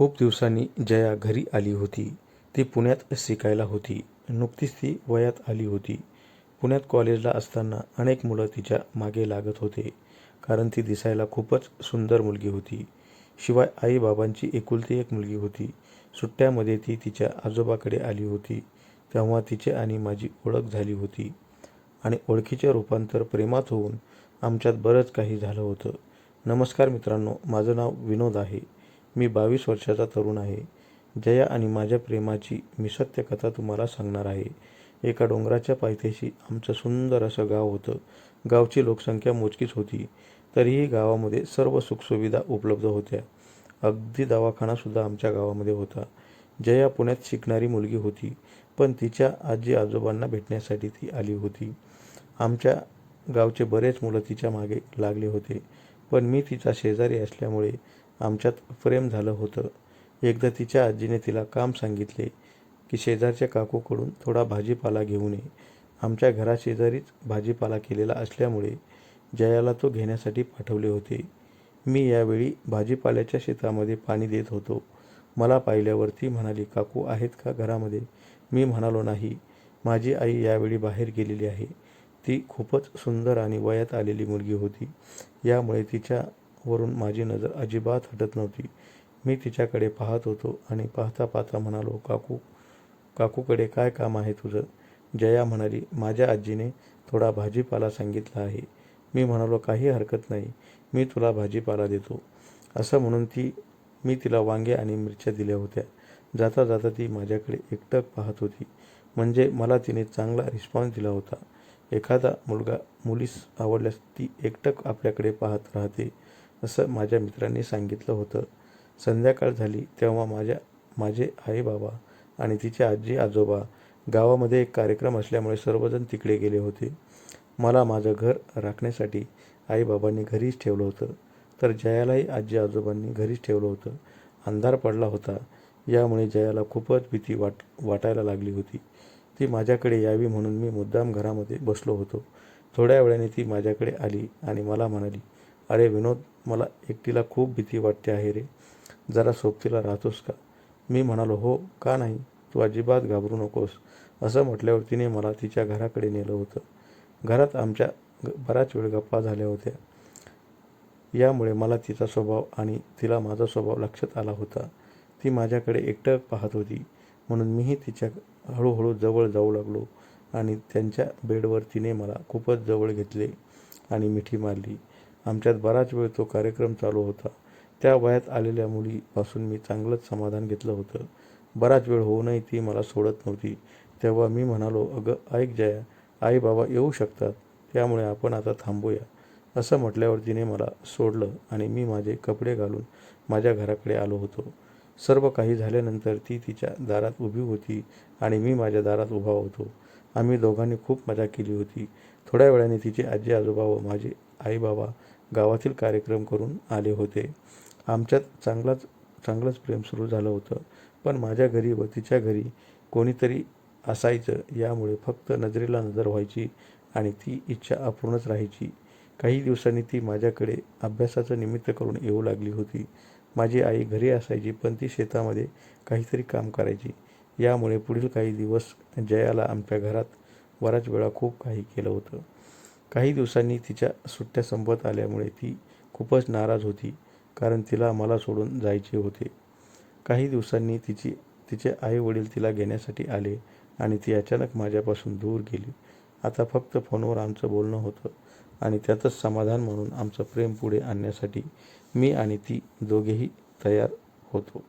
खूप दिवसांनी जया घरी आली होती. ती पुण्यात शिकायला होती. नुकतीच ती वयात आली होती. पुण्यात कॉलेजला असताना अनेक मुलं तिच्यामागे लागत होते. कारण ती दिसायला खूपच सुंदर मुलगी होती. शिवाय आईबाबांची एकुलती एक मुलगी होती. सुट्ट्यामध्ये ती तिच्या आजोबाकडे आली होती. तेव्हा तिची आणि माझी ओळख झाली होती. आणि ओळखीचे रूपांतर प्रेमात होऊन आमच्यात बरंच काही झालं होतं. नमस्कार मित्रांनो, माझं नाव विनोद आहे. मी बावीस वर्षाचा तरुण आहे. जया आणि माझ्या प्रेमाची मी सत्य कथा तुम्हाला सांगणार आहे. एका डोंगराच्या पायथ्याशी आमचं सुंदर असं गाव होतं. गावची लोकसंख्या मोजकीच होती. तरीही गावामध्ये सर्व सुखसुविधा उपलब्ध होत्या. अगदी दवाखानासुद्धा आमच्या गावामध्ये होता. जया पुण्यात शिकणारी मुलगी होती. पण तिच्या आजी-आजोबांना भेटण्यासाठी ती आली होती. आमच्या गावचे बरेच मुलं तिच्यामागे लागले होते. पण मी तिचा शेजारी असल्यामुळे आमच्यात प्रेम झालं होतं. एकदा तिच्या आजीने तिला काम सांगितले की शेजारच्या काकूकडून थोडा भाजीपाला घेऊन ये. आमच्या घराशेजारीच भाजीपाला केलेला असल्यामुळे जयाला तो घेण्यासाठी पाठवले होते. मी यावेळी भाजीपाल्याच्या शेतामध्ये पाणी देत होतो. मला पाहिल्यावर ती म्हणाली, काकू आहेत का घरामध्ये? मी म्हणालो, नाही. माझी आई यावेळी बाहेर गेलेली आहे. ती खूपच सुंदर आणि वयात आलेली मुलगी होती. यामुळे तिच्या वरून माझी नजर अजिबात हटत नव्हती. मी तिच्याकडे पाहत होतो आणि पाहता पाहता म्हणालो, काकू, काकूकडे काय काम आहे तुझं? जया म्हणाली, माझ्या आजीने थोडा भाजीपाला सांगितला आहे. मी म्हणालो, काही हरकत नाही. मी तुला भाजीपाला देतो. असं म्हणून ती मी तिला वांगे आणि मिरच्या दिल्या होत्या. जाता जाता ती माझ्याकडे एकटक पाहत होती. म्हणजे मला तिने चांगला रिस्पॉन्स दिला होता. एखादा मुलगा मुलीस आवडल्यास ती एकटक आपल्याकडे पाहत राहते, असं माझ्या मित्रांनी सांगितलं होतं. संध्याकाळ झाली तेव्हा माझ्या माझे आई-बाबा आणि तिचे आजी-आजोबा गावामध्ये एक कार्यक्रम असल्यामुळे सर्वजण तिकडे गेले होते. मला माझं घर राखण्यासाठी आईबाबांनी घरीच ठेवलं होतं. तर जयालाही आजी-आजोबांनी घरीच ठेवलं होतं. अंधार पडला होता. यामुळे जयाला खूपच भीती वाट वाटायला लागली होती. ती माझ्याकडे यावी म्हणून मी मुद्दाम घरामध्ये बसलो होतो. थोड्या वेळाने ती माझ्याकडे आली आणि मला म्हणाली, अरे विनोद, मला एकटीला खूप भीती वाटते आहे रे. जरा सोबतीला राहतोस का? मी म्हणालो, हो, का नाही? तू अजिबात घाबरू नकोस. असं म्हटल्यावर तिने मला तिच्या घराकडे नेलं होतं. घरात आमच्या बराच वेळ गप्पा झाल्या होत्या. यामुळे मला तिचा स्वभाव आणि तिला माझा स्वभाव लक्षात आला होता. ती माझ्याकडे एकटं पाहत होती. म्हणून मीही तिच्या हळूहळू जवळ जाऊ लागलो आणि त्यांच्या बेडवर तिने मला खूपच जवळ घेतले आणि मिठी मारली. आमच्यात बराच वेळ तो कार्यक्रम चालू होता. त्या वयात आलेल्या मुलीपासून मी चांगलंच समाधान घेतलं होतं. बराच वेळ होऊनही ती मला सोडत नव्हती. तेव्हा मी म्हणालो, अगं ऐक जया, आई-बाबा येऊ शकतात. त्यामुळे आपण आता थांबूया. असं म्हटल्यावर तिने मला सोडलं आणि मी माझे कपडे घालून माझ्या घराकडे आलो होतो. सर्व काही झाल्यानंतर ती तिच्या दारात उभी होती आणि मी माझ्या दारात उभा होतो. आम्ही दोघांनी खूप मजा केली होती. थोड्या वेळाने तिचे आजी-आजोबा व माझे आईबाबा गावातील कार्यक्रम करून आले होते. आमच्यात चांगलाच चांगलंच प्रेम सुरू झालं होतं. पण माझ्या घरी व तिच्या घरी कोणीतरी असायचं यामुळे फक्त नजरेला नजर व्हायची आणि ती इच्छा अपूर्णच राहायची. काही दिवसांनी ती माझ्याकडे अभ्यासाचं निमित्त करून येऊ लागली होती. माझी आई घरी असायची पण ती शेतामध्ये काहीतरी काम करायची. यामुळे पुढील काही दिवस जयाला आमच्या घरात बराच वेळा खूप काही केलं होतं. काही दिवसांनी तिच्या सुट्ट्या संपत आल्यामुळे ती खूपच नाराज होती. कारण तिला मला सोडून जायचे होते. काही दिवसांनी तिची तिचे आई-वडील तिला घेण्यासाठी आले आणि ती अचानक माझ्यापासून दूर गेली. आता फक्त फोनवर आमचं बोलणं होतं आणि त्यातच समाधान म्हणून आमचं प्रेम पुढे आणण्यासाठी मी आणि ती दोघेही तयार होतो.